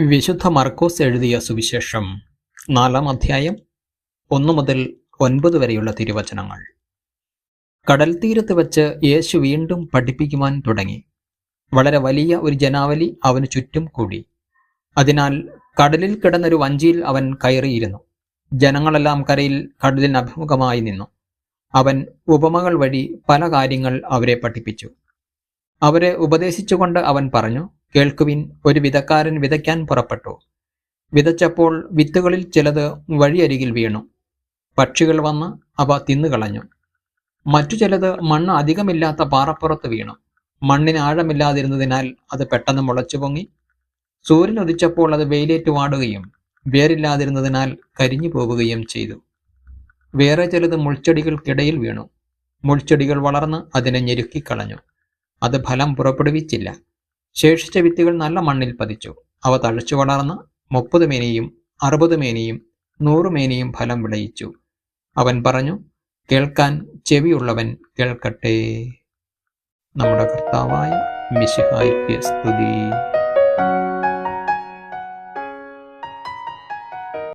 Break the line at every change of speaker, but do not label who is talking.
വിശുദ്ധ മർക്കോസ് എഴുതിയ സുവിശേഷം നാലാം അധ്യായം ഒന്നു മുതൽ ഒൻപത് വരെയുള്ള തിരുവചനങ്ങൾ. കടൽ തീരത്ത് വച്ച് യേശു വീണ്ടും പഠിപ്പിക്കുവാൻ തുടങ്ങി. വളരെ വലിയ ഒരു ജനാവലി അവന് ചുറ്റും കൂടി. അതിനാൽ കടലിൽ കിടന്നൊരു വഞ്ചിയിൽ അവൻ കയറിയിരുന്നു. ജനങ്ങളെല്ലാം കരയിൽ കടലിന് അഭിമുഖമായി നിന്നു. അവൻ ഉപമകൾ വഴി പല കാര്യങ്ങൾ അവരെ പഠിപ്പിച്ചു. അവരെ ഉപദേശിച്ചുകൊണ്ട് അവൻ പറഞ്ഞു കേൾക്കുവിൻ ഒരു വിതക്കാരൻ വിതയ്ക്കാൻ പുറപ്പെട്ടു. വിതച്ചപ്പോൾ വിത്തുകളിൽ ചിലത് വഴിയരികിൽ വീണു. പക്ഷികൾ വന്ന് അവ തിന്നുകളഞ്ഞു. മറ്റു ചിലത് മണ്ണ് അധികമില്ലാത്ത പാറപ്പുറത്ത് വീണു. മണ്ണിന് ആഴമില്ലാതിരുന്നതിനാൽ അത് പെട്ടെന്ന് മുളച്ചു പൊങ്ങി. സൂര്യൻ ഉദിച്ചപ്പോൾ അത് വെയിലേറ്റ് വാടുകയും വേരില്ലാതിരുന്നതിനാൽ കരിഞ്ഞു പോവുകയും ചെയ്തു. വേറെ ചിലത് മുൾച്ചെടികൾക്കിടയിൽ വീണു. മുൾച്ചെടികൾ വളർന്ന് അതിനെ ഞെരുക്കിക്കളഞ്ഞു. അത് ഫലം പുറപ്പെടുവിച്ചില്ല. ശേഷിച്ച വിത്തുകൾ നല്ല മണ്ണിൽ പതിച്ചു. അവ തഴച്ചു വളർന്ന് മുപ്പത് മേനിയും അറുപത് മേനിയും നൂറ് മേനിയും ഫലം വിളയിച്ചു. അവൻ പറഞ്ഞു കേൾക്കാൻ ചെവിയുള്ളവൻ കേൾക്കട്ടെ. നമ്മുടെ കർത്താവായ മിശിഹായിക്ക് സ്തുതി.